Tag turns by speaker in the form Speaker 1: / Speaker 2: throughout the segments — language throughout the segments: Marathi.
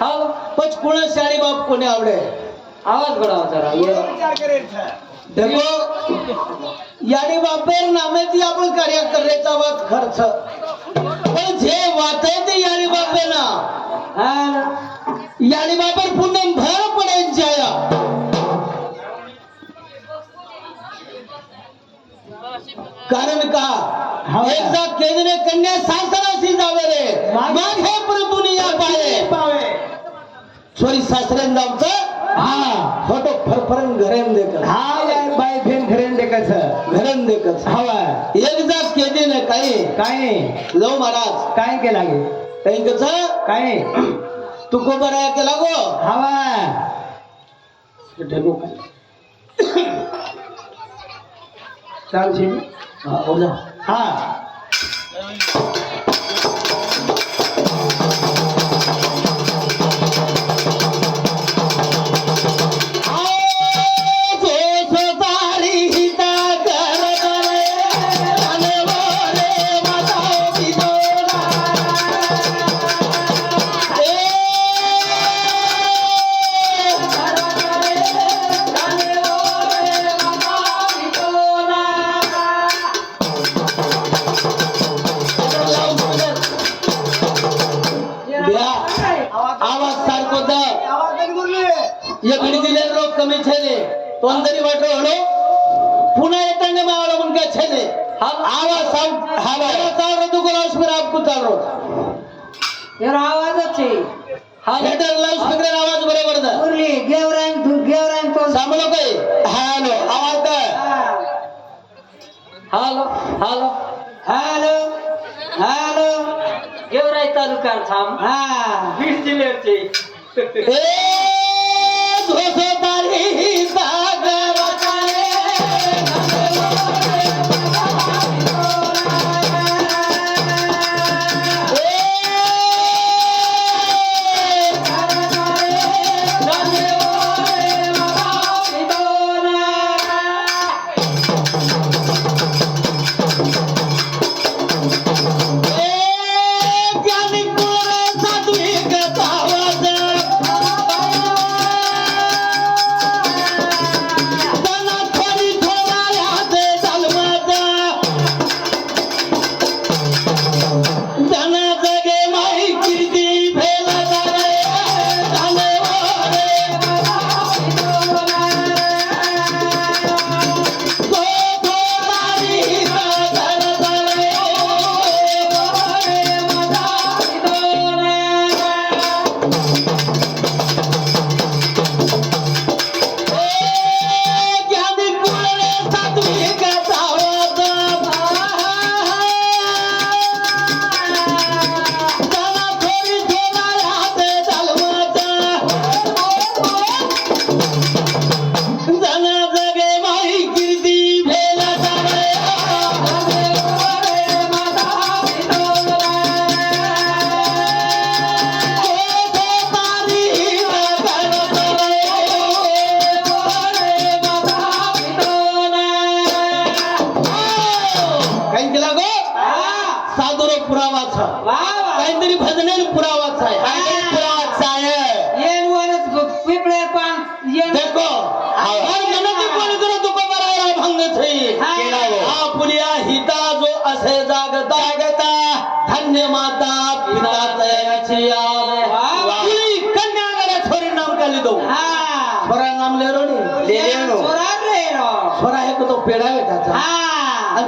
Speaker 1: हा
Speaker 2: पण कुणा शाळी बाप आवडे?
Speaker 1: आवाज बडावा जरा ये.
Speaker 2: देखो याने बापेर नामेती आपण कार्य करायचा वाद खर्च. पण जे वाटे ते याने बापे ना?
Speaker 1: हा.
Speaker 2: याने बापेर पुन्हा भर पडेल जाया. कारण का? एकदा केंद्र कन्या सासराशी जावे रे मग हे दुनिया पाहे छोरी सासऱ्यान जावचं हा फोटो फरफरन घरेन देखत.
Speaker 3: हा यार बाई फेन खरेन देखच
Speaker 2: घरन देखत.
Speaker 3: हवा
Speaker 2: एकदा केले ना काही
Speaker 3: काय?
Speaker 2: लो महाराज.
Speaker 3: काय केला गे
Speaker 2: काही कस
Speaker 3: काय?
Speaker 2: तुको बरा केला गो
Speaker 3: हवा
Speaker 2: ठेको काय
Speaker 3: चालशी
Speaker 2: हा, हो जा.
Speaker 3: हा
Speaker 2: आवाज साऊंड हवा चाल रो तू लाउड स्पीकर आपको चाल रो.
Speaker 1: यार आवाजच. आहे हा
Speaker 2: हेडर लाउड स्पीकर आवाज बरोबर दा
Speaker 1: मुरली गेवरांग धु- गेवरांग तो
Speaker 2: सांभळो काय हॅलो आवाज दा
Speaker 1: hello hello. Hello. Hello. Georai taluka थांब. हा. बीड जिल्ह्याचे.
Speaker 2: ए झोसदारी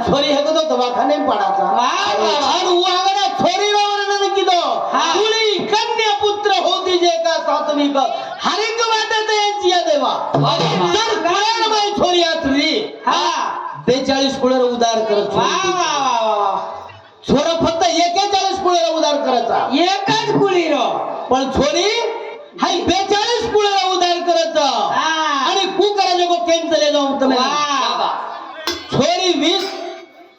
Speaker 2: छोरी
Speaker 1: हे
Speaker 2: तो दवाखाने पाडाचा
Speaker 1: वा, वा, वा.
Speaker 2: आणि वागडा छोरी वर्णन किदो
Speaker 1: हा.
Speaker 2: पुली कन्या पुत्र होती जे का सात्विक? हरिक वाटत यांची या देवा.
Speaker 1: वा.
Speaker 2: तर कळणमय छोरी आचली
Speaker 1: हा.
Speaker 2: बेचाळीस कुळर उदार करत
Speaker 1: वा वा वा वा
Speaker 2: छोरा फक्त एकेचाळीस कुळर उदार करायचा.
Speaker 1: एकच कुळी रो
Speaker 2: पण छोरी हाय बेचाळीस कुळर उदार करायचा
Speaker 1: हा.
Speaker 2: आणि कु करायचं गो केम चले जाऊ तुम्ही
Speaker 1: वा.
Speaker 2: छोरी वीस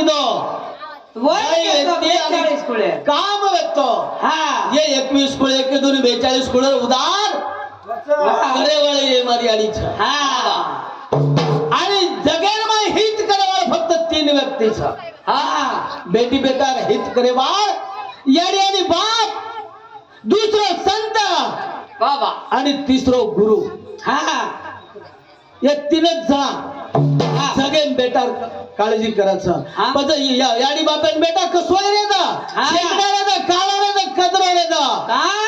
Speaker 2: ಹಾಕಿದ್ದು एकवीस कुळे दोन बेचाळीस उदार आणि जगेरमय हित करेवाळ फक्त तीन व्यक्तीच
Speaker 1: हा
Speaker 2: बेटी बेटा हित करेवाळ यारी आणि बाप दुसरं संत
Speaker 1: बाबा
Speaker 2: आणि तिसरो गुरु हा या तीनच
Speaker 1: जा
Speaker 2: सगळेन बेटा काळजी करायचं. पण याडी बापेन बेटा कसोय रे दा? शेकडा रे दा काळा रे दा खतरा रे दा?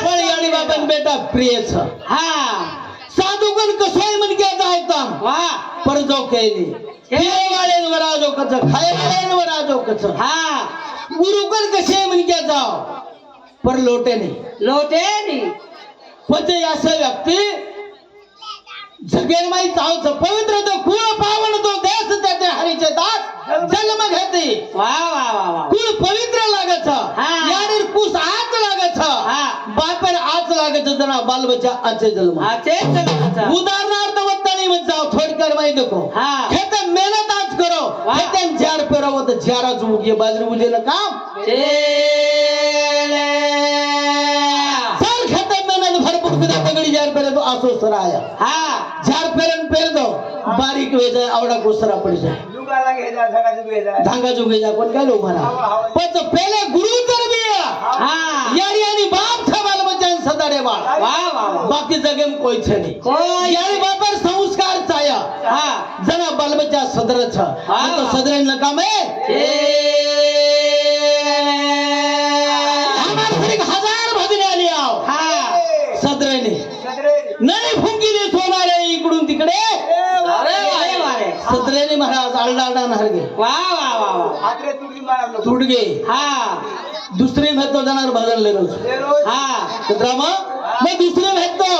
Speaker 2: पण याडी बापेन बेटा
Speaker 1: प्रियच.
Speaker 2: हा. साधुकन कसोय म्हण के जायता
Speaker 1: वा.
Speaker 2: पर जो केली. हे. वाळेन वरा जो कच खाय वाळेन वरा जो कच.
Speaker 1: हा.
Speaker 2: गुरुकन कसे म्हण के जाओ? पर लोटे नाही.
Speaker 1: लोटे नाही.
Speaker 2: पण या व्यक्ती जगेल माई चावच पवित्र तो कुळ पावन तो देश त्याचे हरीचे दास जन्म घेते.
Speaker 1: वा वा वा वा.
Speaker 2: कुळ पवित्र लागत यारीर कुस आज लागत बापर आज लागत जना बालबचा आचे जन्म.
Speaker 1: आचे जन्म
Speaker 2: उदाहरणार्थ वत्तानी मत जाओ थोडकर माई नको.
Speaker 1: हे.
Speaker 2: तर मेहनत आज करो. हे त्यां जार पेरावं तर जाराच बाजरी उजेलं काम. सुविधा सगळी जार पेरतो असोच
Speaker 1: राया
Speaker 2: हा जार पेरन पेरतो. बारीक वेज आवडा गुसरा पडतो धांगा जुगेजा कोण काय लोक म्हणा. पण पहिले गुरु तर यारी आणि बाप छवाल बचान म्हणजे सदारे बाळ. बाकी जगेम कोईच नाही. यारी बापर संस्कार चाया.
Speaker 1: हा
Speaker 2: जना बालबच्चा सदर छ तो सदरे नकाम है हमारे हजार भजने आली
Speaker 1: आओ
Speaker 2: हा. नाही फुंकी देत होणार
Speaker 1: आहे इकडून तिकडे.
Speaker 2: सत्र्याने महाराज आलडा आलडा नार
Speaker 1: घे वा वा वा
Speaker 2: तुडगे.
Speaker 1: हा.
Speaker 2: दुसरे भेटतो जाणार भजन रोज.
Speaker 1: हा.
Speaker 2: सत्रामा मग दुसरे भेटतो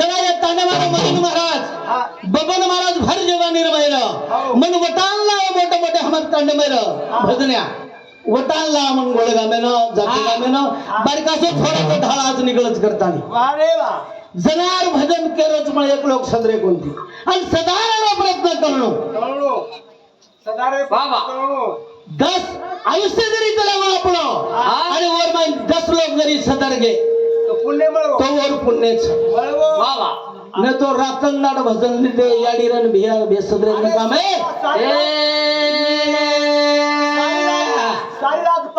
Speaker 2: जरा ताने मारा मदन महाराज. बबन महाराज भर जेव्हा निर्मैर मन वटांना मोठे मोठे हमत तांडे मैर भजन्या. वटांला मग गोळे गामेन जाते गामेन बारकासो थोडासा ढाळा आज निघलच करताना. वा वा जनार भजन करच मग एक लोक सदरे कोणते. आणि सदारण प्रयत्न करणो दस आयुष्य जरी त्याला वापरो आणि वर मग दस लोक जरी सदर गे पुण्य तो वर पुण्य
Speaker 1: न तो
Speaker 2: रातनदाड भजन दे याडी रन भिया बेसदरे काम आहे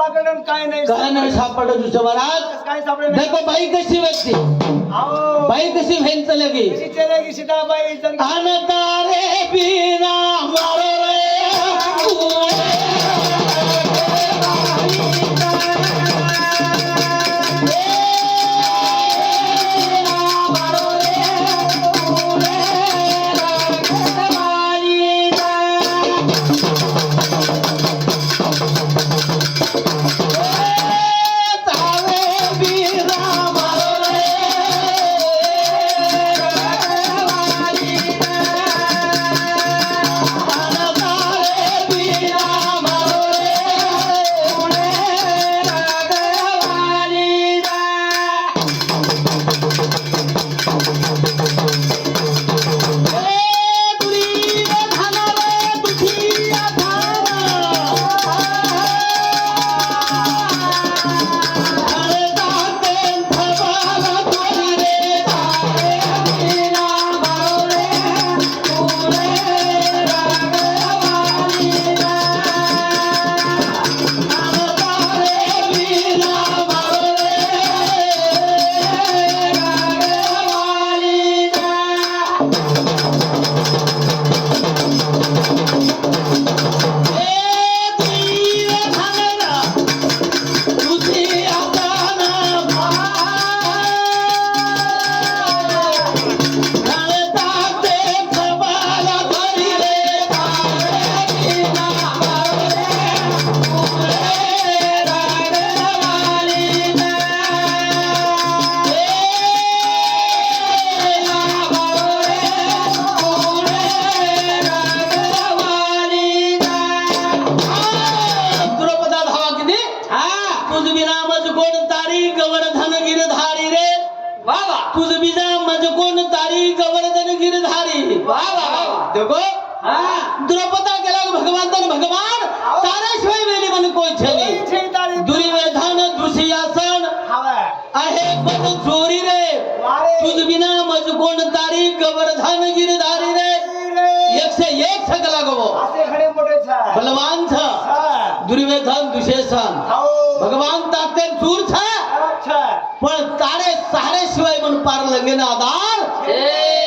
Speaker 2: કામે
Speaker 3: काय नाही
Speaker 2: काय नाही सापडत तुझं महाराज.
Speaker 3: काय सापडे नाही?
Speaker 2: देखो बाई कशी व्यक्ती? बाई कशी व्हायला लगे
Speaker 3: कशी चलेगी सीताबाई? मज
Speaker 2: कोण तारी गवर्धन गिरधारी
Speaker 1: रे.
Speaker 2: वावा तुझ बीजा मज कोण तारी गवर्धन गिरधारी. द्रौपदा भगवान. भगवान मन छली? आहे पद चोरी रे. तुझ बिना मज कोण तारी गवर्धन गिरधारी रे. एकशे एक
Speaker 3: छक लागो.
Speaker 2: बलवान भगवान ताकते
Speaker 3: दूर था
Speaker 2: पर तारे सहारे शिवाय मन पार लगे ना
Speaker 3: दार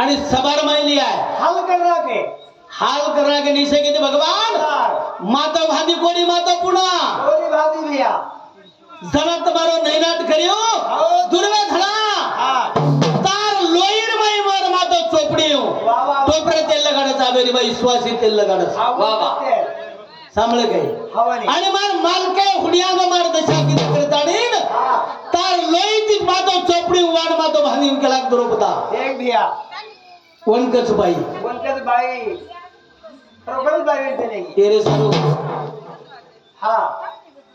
Speaker 2: आणि सबार मायली आहे.
Speaker 3: हाल कर के
Speaker 2: हाल करा के निशे किती भगवान माता भादी कोणी माता पुणा
Speaker 3: गोरी भादी भैया
Speaker 2: जरा तुम्हारो नैनाट करियो. दुर्वे
Speaker 3: धडा
Speaker 2: तार लोईर माई मार मातो चोपडी टोपरे तेल लगाडा चाबेरी बाई श्वासी तेल लगाडा.
Speaker 1: वा वा
Speaker 2: सांभळ आणि मार मालके हुडिया गो मार दशा किती करताडीन तार लोई ती मातो चोपडी वाड मातो भानी केला द्रोपदा
Speaker 3: एक भैया
Speaker 2: पंकज बाई
Speaker 3: पंकज बाई खरोखरच बाई म्हणते नाही.
Speaker 2: तेरे स्वरूप
Speaker 3: हा.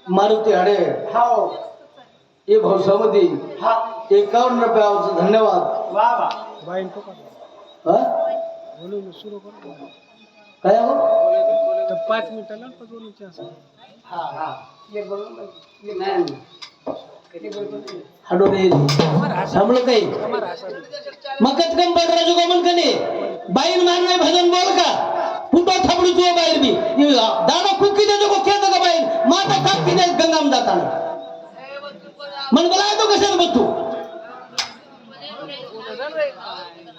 Speaker 2: मारुती हाडे.
Speaker 3: हा.
Speaker 2: ए भाऊ
Speaker 3: हा.
Speaker 2: एकावन्न रुपयावरचं धन्यवाद.
Speaker 3: वा वा.
Speaker 2: बाईन सुरू कर. काय हो?
Speaker 3: तर पाच मिनिटाला बोलूची असं. हा हा. ये बरोबर
Speaker 2: हाडो सांभळ काही? मकत कम पड राजू कने बाईन मारणे भजन बोल का? फुटो थांबडू जो बाहेर बी दादा कुकी देतो को खेळ का बाहेर माता काप की गंगाम जाताना. मन बोला तो कशात बघतो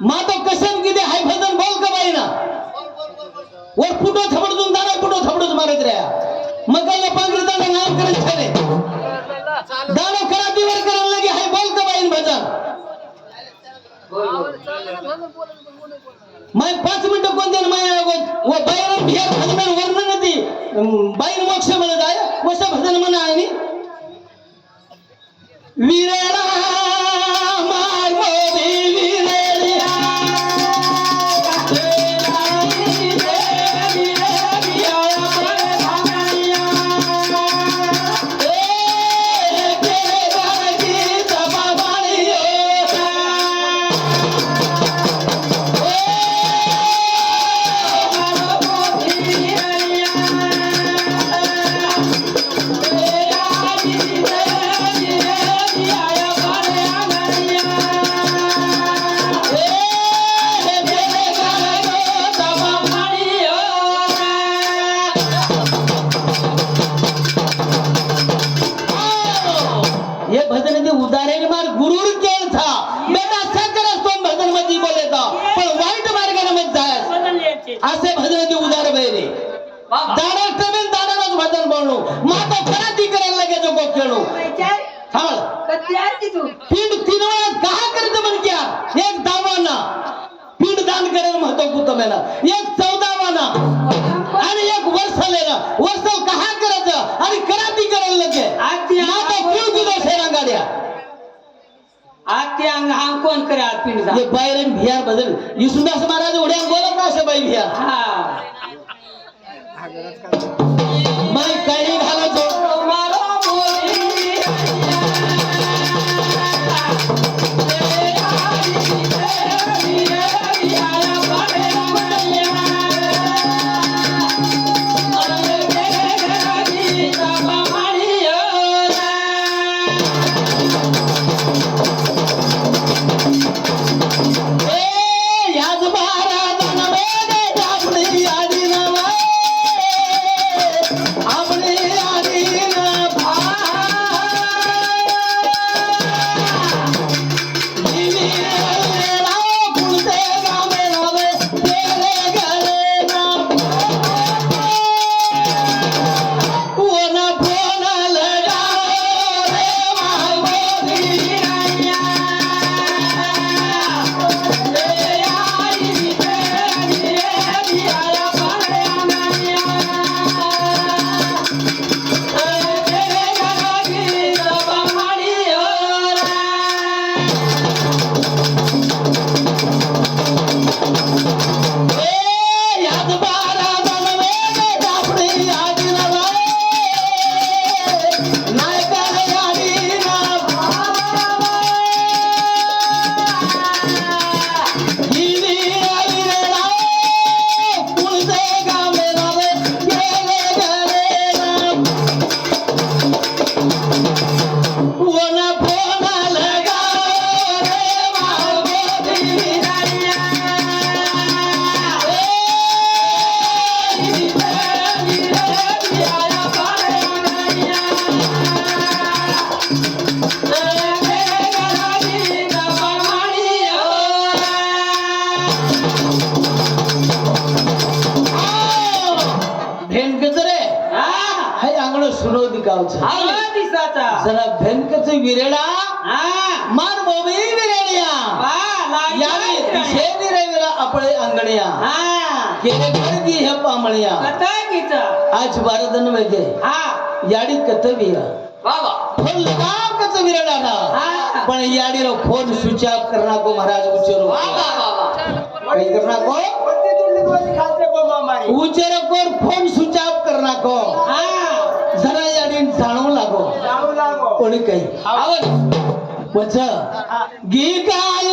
Speaker 2: माता कशात किती हाय भजन बोल का बाई ना वर फुटो थबडून दादा फुटो थांबडूच मारत राहा. मग काय दादा नाम करत छाने दानो करा दिवर करायला लगे हाय बोल का बाईन भजन मैं पाच मिनिटं कोणते माया वो बाईन भिया भजन वर्णन ती. बाईन मोक्ष म्हणत आहे वस भजन म्हणा आहे नी दाडा कमेन दाडाच भजन बोलणू माता कराती करायला लागे जो गो खेळू पिंड तीन वेळा कहा करत म्हण क्या एक दावाना. पिंड दान करायला महत्त्व कुत मेना एक चौदावाना. आणि एक वर्षालेला वर्ष कहा करायचं? आणि कराती करायला लगे माता कुळ कुदो शेरा गाड्या
Speaker 1: आत्या अंग हा कोण करा पिंड
Speaker 2: ये बायरन भियार बदल. यीशुदास महाराज उड्या बोलत ना असे बाई भियार
Speaker 1: हा.
Speaker 2: माय काही विरेडा? मार बोबी विरेडिया. यावी अंगणिया. केले हे पामळिया. आज याडी कतविया
Speaker 1: बाबा
Speaker 2: फोन लगाव कच विरेडा ना
Speaker 1: हा.
Speaker 2: पण याडीरो फोन स्विच ऑफ करना को महाराज उचरो काही करना को उचरो फोन स्विच ऑफ करना को जरा याडी जाणवू लागो. कोणी काही?
Speaker 1: आवड
Speaker 2: वच गी काय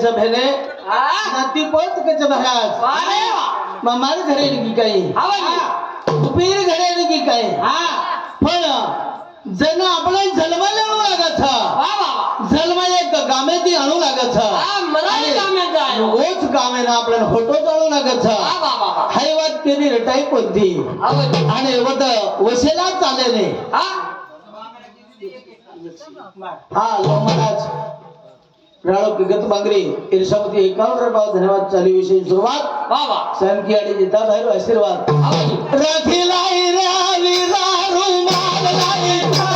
Speaker 2: झणकेचं भेने नाती पोत कच
Speaker 1: वा
Speaker 2: मामार घरे की काही
Speaker 1: हवनी
Speaker 2: उपीर घरे की काही
Speaker 1: हा।
Speaker 2: पण जण आपला लागत जन्मा एक गामे ती आणू लागत
Speaker 1: हा।
Speaker 2: गामे ना आपल्याला फोटो चालू लागत हाय वाट केली रटाई कोणती? आणि वत वशेला चाले नाही
Speaker 1: हा?
Speaker 2: हा लो महाराज राणो किगत बांगरे ईर्षापती एकावन्न भाव धन्यवाद चाली विषयी सुरुवात
Speaker 1: वा वा
Speaker 2: सण की आडी जिता भैर आशीर्वाद
Speaker 1: हवनी
Speaker 2: रखिलाई रावी रारू मारलाई कोणी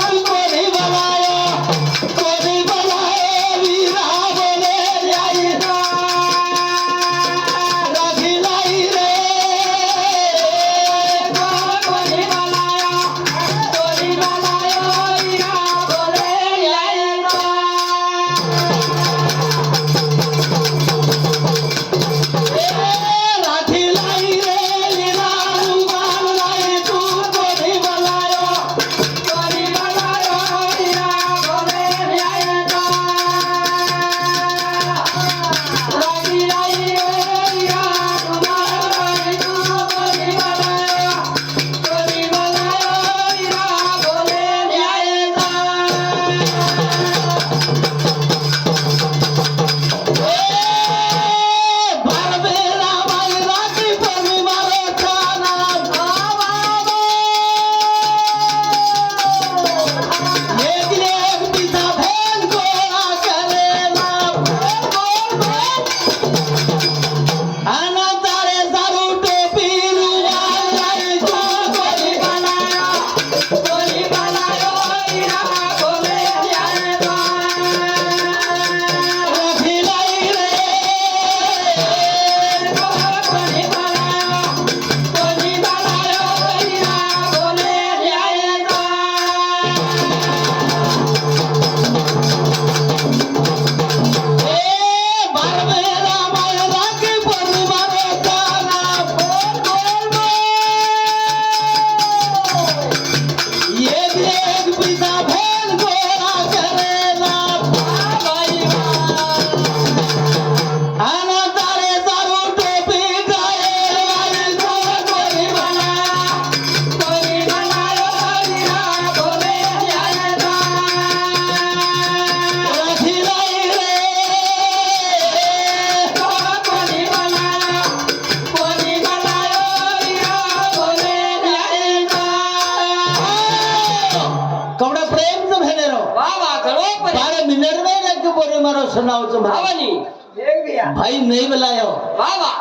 Speaker 2: भाई नहीं बुलायो
Speaker 1: हो। वा वाह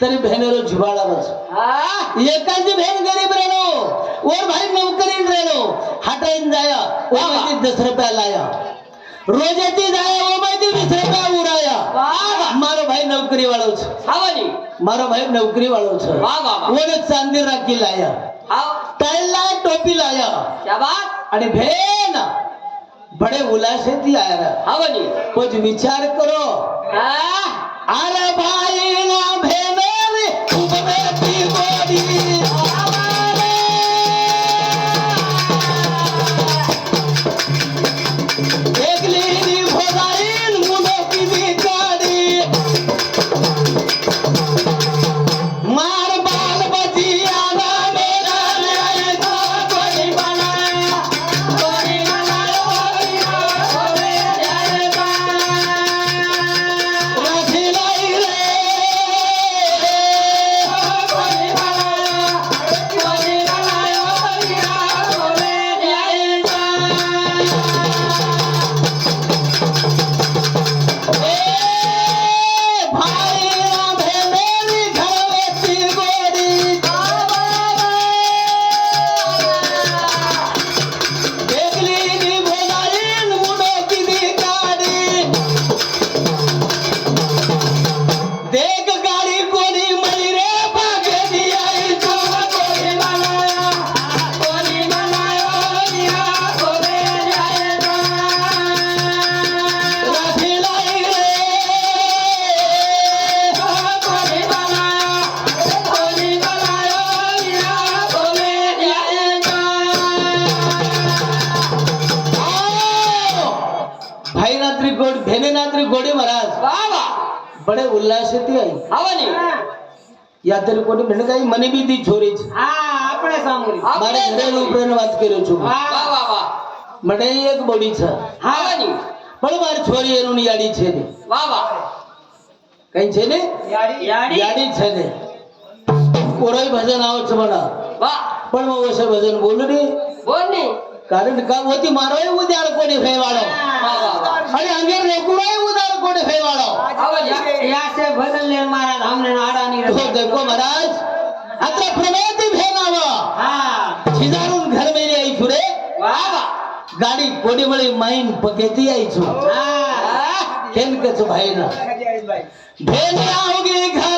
Speaker 2: तेरी बहनेरो झुबाड़ा
Speaker 1: बस।
Speaker 2: एकांची बहन गरीब रहनो और भाई नौकरीन रहनो हटाइन जाया वो माहिती दस रुपया लाया। रोजाची जाया वो माहिती वीस रुपया
Speaker 1: उडाया।
Speaker 2: मारो भाई नौकरी वालो छे
Speaker 1: मारो भाई नौकरी
Speaker 2: वालो छे ने चांदी
Speaker 1: राखी
Speaker 2: लाया। टाइला टोपी लाया।
Speaker 1: क्या बात?
Speaker 2: आणि भेन बड़े उलासे ती
Speaker 1: आया।
Speaker 2: हां वाली कुछ विचार करो। अरे भाई ना भेने रे उबरेती
Speaker 1: હૈરાત્રી ગોડ ધેનેનાત્રી ગોડી
Speaker 2: મહારાજ. વાહ વાહ. બડે ઉલ્લાસ હતી
Speaker 1: આઈ
Speaker 2: આવની યાત્રી કોની? મને કઈ મને બી દી છોરી છે.
Speaker 3: હા આપણે સાંભળી.
Speaker 2: મારે ઘરેલ ઉપરનો વાત કર્યો છું.
Speaker 1: વાહ વાહ વાહ
Speaker 2: મને એક બોડી છે.
Speaker 1: આવની
Speaker 2: પણ માર છોરી એનું નિયાડી છે ને
Speaker 1: વાહ વાહ.
Speaker 2: કઈ છે ને
Speaker 3: યાડી યાડી
Speaker 2: છે ને. કોરોય ભજન આવો છે મને
Speaker 1: વાહ.
Speaker 2: પણ હું વસે ભજન બોલું ને
Speaker 1: બોલ ને
Speaker 2: कारण का होती
Speaker 1: मारवाय उद्यार कोणी
Speaker 2: फेवाडो आणि अंगेर रेकुडाय उदार कोणी फेवाडो
Speaker 3: या से बदल महाराज हमने नाड़ा नहीं
Speaker 2: रखा
Speaker 3: हो,
Speaker 2: देखो महाराज अत्र प्रवेति भेनावा
Speaker 3: हां.
Speaker 2: सिदारून घर मेली आई
Speaker 3: फुरे वाह
Speaker 2: गाड़ी कोणी मळे माइन पकेती आई छु
Speaker 3: हां?
Speaker 2: केन कच भाई ना भेनिया होगी घर